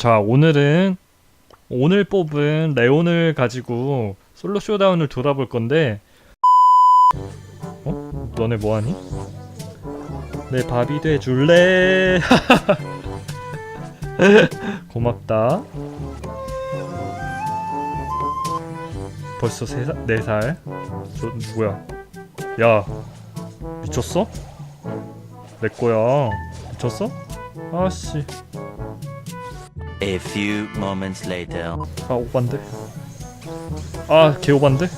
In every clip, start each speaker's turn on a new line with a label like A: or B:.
A: 자 오늘은 오늘 뽑은 레온을 가지고 솔로 쇼다운을 돌아볼 건데 어? 너네 뭐하니? 내 밥이 돼줄래? 고맙다 벌써 세 살, 네 살? 저 누구야? 야 미쳤어? 내 거야 미쳤어? 아씨
B: A few moments later.
A: 아 오반데 아 개오반데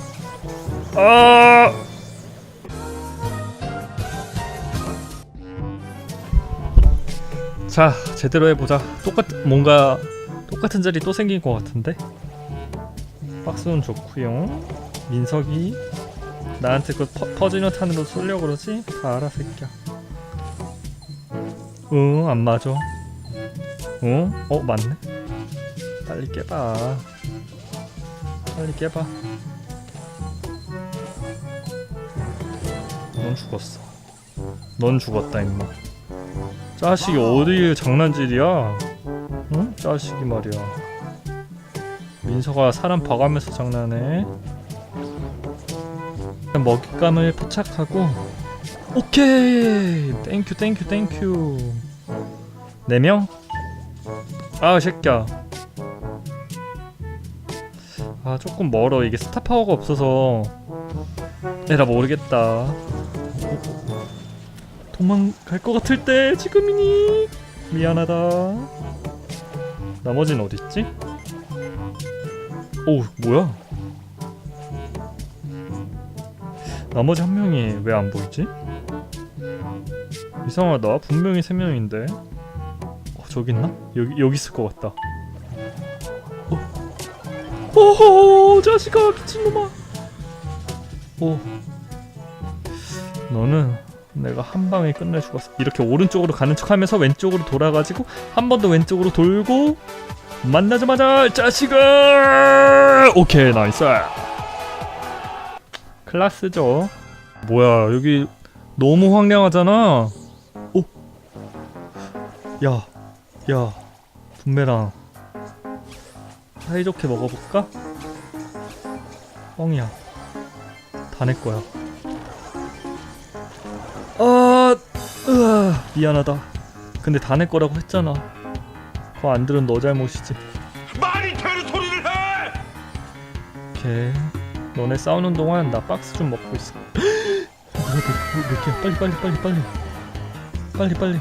A: 아 자, 제대로 해보자. 똑같, 뭔가 똑같은 자리 또 생긴 것 같은데. 박스는 좋구요. 민석이 나한테 그 퍼, 퍼지는 탄으로 쏠려 그러지? 다 알아 새끼야. 응, 안 맞아. 응? 어, 맞네. 빨리 깨봐. 빨리 깨봐. 넌 죽었어. 넌 죽었다 임마. 자식이 어디 장난질이야? 응? 자식이 말이야. 민서가 사람 봐가면서 장난해. 먹잇감을 포착하고 오케이 땡큐 땡큐 땡큐 네 명? 아 새끼야. 아 조금 멀어. 이게 스타 파워가 없어서. 에라 모르겠다. 도망갈 것 같을 때 지금이니. 미안하다. 나머지는 어딨지? 오 뭐야? 나머지 한 명이 왜 안 보이지? 이상하다. 분명히 세 명인데. 어, 저기 있나? 여기 여기 있을 것 같다. 어. 오호 자식아 미친놈아. 오 너는 내가 한 방에 끝내 죽었어 이렇게 오른쪽으로 가는 척하면서 왼쪽으로 돌아가지고 한 번 더 왼쪽으로 돌고 만나자마자 자식아! 오케이 나이스. 클라스죠? 뭐야 여기 너무 황량하잖아. 오. 야, 야, 분매랑 사이좋게 먹어볼까? 뻥이야. 다 내 거야. 아, 으아, 미안하다. 근데 다 내 거라고 했잖아. 그거 안 들은 너 잘못이지.
C: 말이 되는 소리를 해!
A: 오케이. 너네 싸우는 동안 나 박스 좀 먹고 있어. 뭐야, 몇, 몇 개야? 빨리, 빨리, 빨리, 빨리. 빨리, 빨리.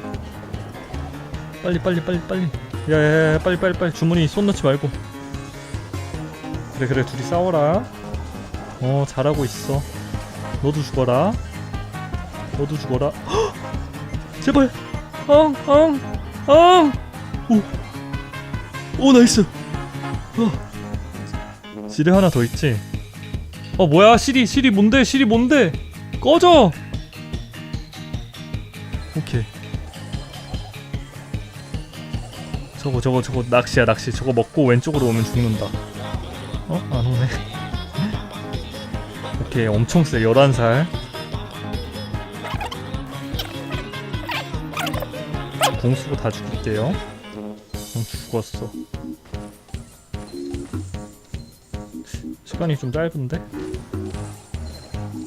A: 빨리, 빨리, 빨리, 빨리. 야, 야, 야, 빨리, 빨리, 빨리. 주머니 손 넣지 말고. 그래, 그래, 둘이 싸워라. 어, 잘하고 있어. 너도 죽어라. 너도 죽어라. 헉! 제발. 엉, 엉, 엉. 오, 오, 나이스. 어. 지뢰 하나 더 있지. 어 뭐야 시리 시리 뭔데 시리 뭔데 꺼져 오케이 저거 저거 저거 낚시야 낚시. 저거 먹고 왼쪽으로 오면 죽는다. 어? 안 오네. 오케이 엄청 세. 11살. 공 쓰고 다 죽일게요. 어, 죽었어. 시간이 좀 짧은데?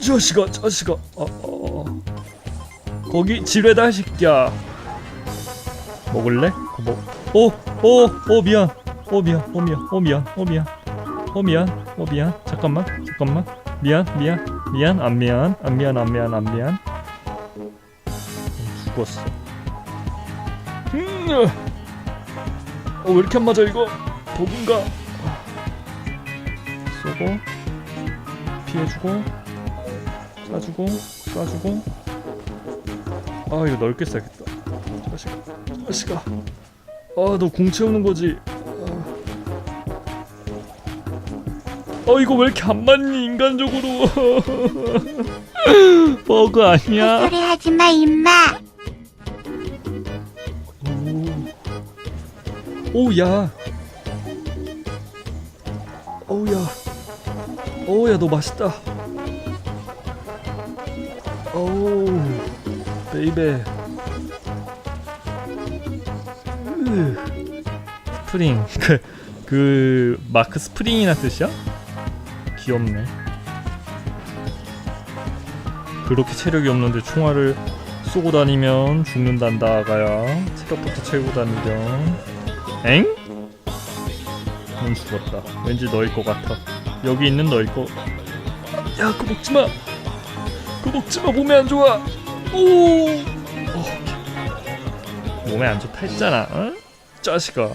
A: 자식아 자식아 어, 어, 어. 거기 지뢰다 새끼야 먹을래? 먹... 오! 오! 오 미안. 오 미안. 오 미안. 오 미안. 오 미안. 오 미안. 오 미안. 잠깐만. 잠깐만. 미안 미안. 미안. 안 미안. 안 미안. 안 미안. 안 미안. 어, 죽었어. 음, 어, 왜 이렇게 안 맞아 이거? 버그인가. 쏘고 피해주고 쏴주고 쏴주고. 아 이거 넓게 쏴야겠다. 자식아 자식아 아너 궁 채우는 거지? 어 이거 왜 이렇게 안 맞니 인간적으로? 버그 아니야?
D: 소리 하지 마, 임마.
A: 오, 오야. 오야. 오야 너 맛있다. 오우 베이베 으, 스프링 그, 그 마크 스프링이나 뜻이야? 귀엽네 그렇게 체력이 없는데 총알을 쏘고 다니면 죽는단다 아가야 체력부터 채우고 다니렴 엥? 넌 죽었다 왠지 너일 것 같아 여기 있는 너일 거 야, 그거 먹지마! 그거 먹지마! 몸에 안 좋아! 오! 어. 몸에 안 좋다 했잖아, 응? 짜식아.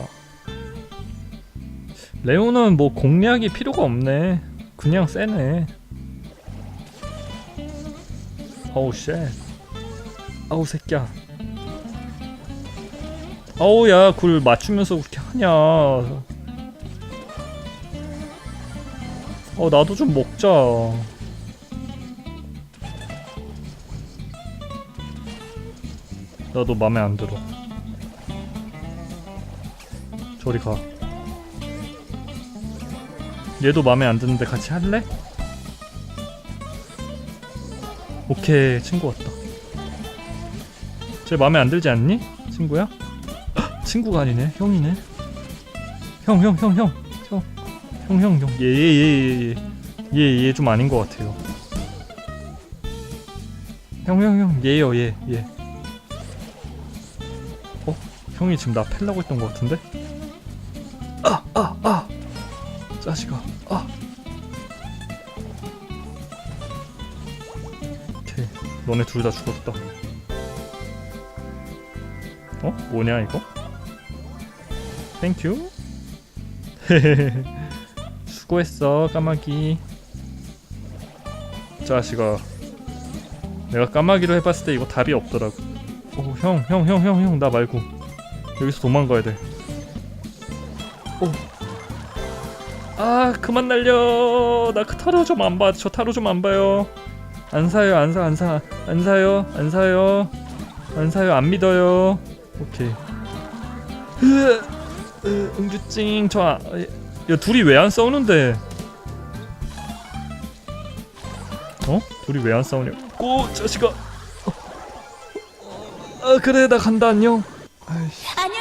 A: 레오는 뭐 공략이 필요가 없네. 그냥 세네. 어우, 쉣. 아우, 새끼야. 아우, 야, 그걸 맞추면서 그렇게 하냐. 어, 나도 좀 먹자. 나도 맘에 안 들어. 저리 가. 얘도 맘에 안 드는데 같이 할래? 오케이, 친구 왔다. 쟤 맘에 안 들지 않니? 친구야? 헉, 친구가 아니네, 형이네. 형, 형, 형, 형, 형, 형, 형, 형. 얘, 얘, 얘, 얘, 얘 좀 아닌 것 같아요. 형, 형, 형, 얘요, 얘, 얘. 어? 형이 지금 나 팰라고 했던 것 같은데? 아, 아, 아! 짜식아, 아! 오케이, 너네 둘 다 죽었다. 어? 뭐냐 이거? 땡큐. 수고했어 까마귀. 짜식아, 내가 까마귀로 해봤을 때 이거 답이 없더라고. 오, 형, 형, 형, 형, 형, 나 말고 여기서 도망가야 돼. 오. 아, 그만 날려. 나 그 타로 좀 안 봐. 저 타로 좀 안 봐요. 안 사요, 안 사, 안 사, 안 사요, 안 사요, 안 사요, 안 믿어요. 오케이. 으, 으, 응주찡, 저, 아, 야, 둘이 왜 안 싸우는데? 어? 둘이 왜 안 싸우냐? 꼬, 자식아. 아 그래 나 간다 안녕. 아이씨.
D: 안녕